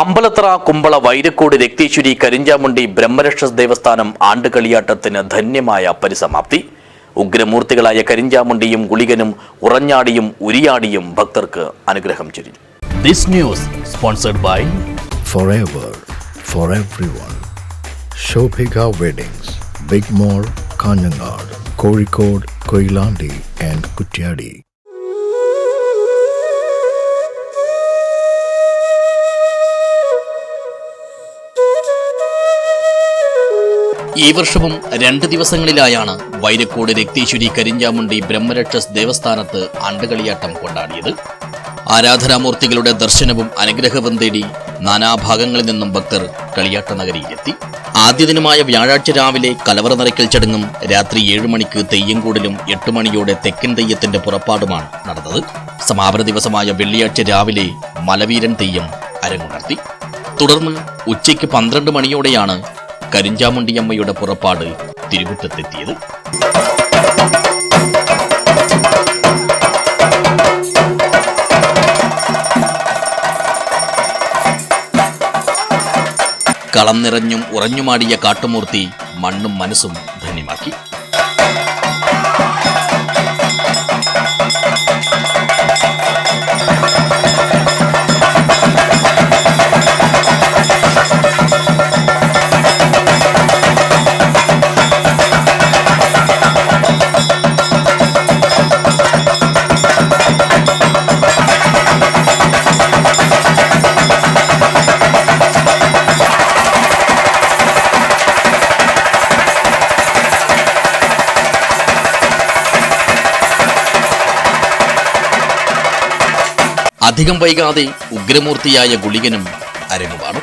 അമ്പലത്ര കുമ്പള വൈരക്കോട് രക്തേശ്വരി കരിഞ്ചാമുണ്ടി ബ്രഹ്മരക്ഷസ് ദേവസ്ഥാനം ആണ്ടുകളിയാട്ടത്തിന് ധന്യമായ പരിസമാപ്തി ഉഗ്രമൂർത്തികളായ കരിഞ്ചാമുണ്ടിയും ഗുളികനും ഉറഞ്ഞാടിയും ഉരിയാടിയും ഭക്തർക്ക് അനുഗ്രഹം ചൊരിഞ്ഞു this news sponsored by forever for everyone. Shobhika Weddings, Big mall Kanhangad Kozhikode Koilandi and Kutyadi. ഈ വർഷവും രണ്ട് ദിവസങ്ങളിലായാണ് വൈരക്കോട് രക്തീശ്വരി കരിഞ്ചാമുണ്ടി ബ്രഹ്മരക്ഷസ് ദേവസ്ഥാനത്ത് അണ്ടകളിയാട്ടം കൊണ്ടാടിയത്. ആരാധനാമൂർത്തികളുടെ ദർശനവും അനുഗ്രഹവും തേടി നാനാഭാഗങ്ങളിൽ നിന്നും ഭക്തർ കളിയാട്ട നഗരിയിലെത്തി. ആദ്യ ദിനമായ വ്യാഴാഴ്ച രാവിലെ കലവറ നിറയ്ക്കൽ ചടങ്ങും രാത്രി ഏഴു മണിക്ക് തെയ്യംകൂടലും എട്ട് മണിയോടെ തെക്കൻ തെയ്യത്തിന്റെ പുറപ്പാടുമാണ് നടന്നത്. സമാപന ദിവസമായ വെള്ളിയാഴ്ച രാവിലെ മലവീരൻ തെയ്യം അരങ്ങുണർത്തി. തുടർന്ന് ഉച്ചയ്ക്ക് പന്ത്രണ്ട് മണിയോടെയാണ് കരിഞ്ചാമുണ്ടിയമ്മയുടെ പുറപ്പാട് തിരുമുറ്റത്തെത്തിയത്. കളം നിറഞ്ഞും ഉറഞ്ഞുമാടിയ കാട്ടുമൂർത്തി മണ്ണും മനസ്സും ധന്യമാക്കി. അധികം വൈകാതെ ഉഗ്രമൂർത്തിയായ ഗുളികനും അരങ്ങുവാണ്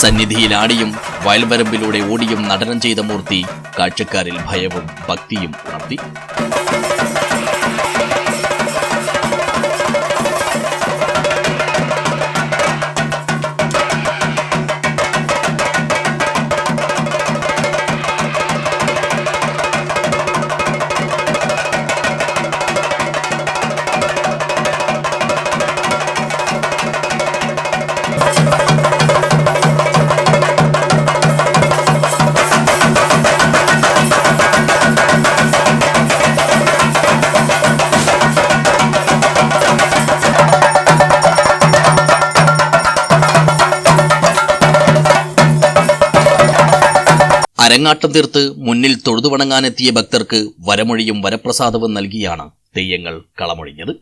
സന്നിധിയിൽ ആടിയും വയൽവരമ്പിലൂടെ ഓടിയും നടനം ചെയ്ത മൂർത്തി കാഴ്ചക്കാരിൽ ഭയവും ഭക്തിയും ഉണർത്തി. അരങ്ങാട്ടം തീർത്ത് മുന്നിൽ തൊഴുതു വണങ്ങാനെത്തിയ ഭക്തർക്ക് വരമൊഴിയും വരപ്രസാദവും നൽകിയാണ് തെയ്യങ്ങൾ കളമൊഴിഞ്ഞത്.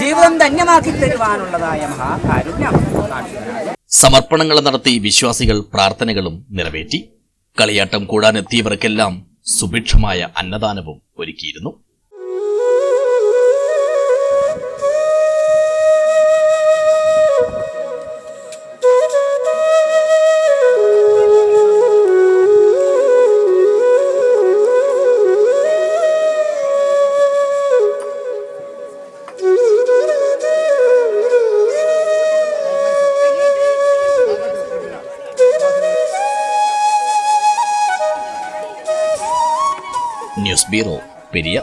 ജീവിതം ധന്യമാക്കി തരുവാനുള്ളതായ മഹാകാരുണ്യം കാണിക്കുന്നതിനാണ്. സമർപ്പണങ്ങൾ നടത്തി വിശ്വാസികൾ പ്രാർത്ഥനകളും നിറവേറ്റി. കളിയാട്ടം കൂടാനെത്തിയവർക്കെല്ലാം സുഭിക്ഷമായ അന്നദാനവും ഒരുക്കിയിരുന്നു. News bureau Periya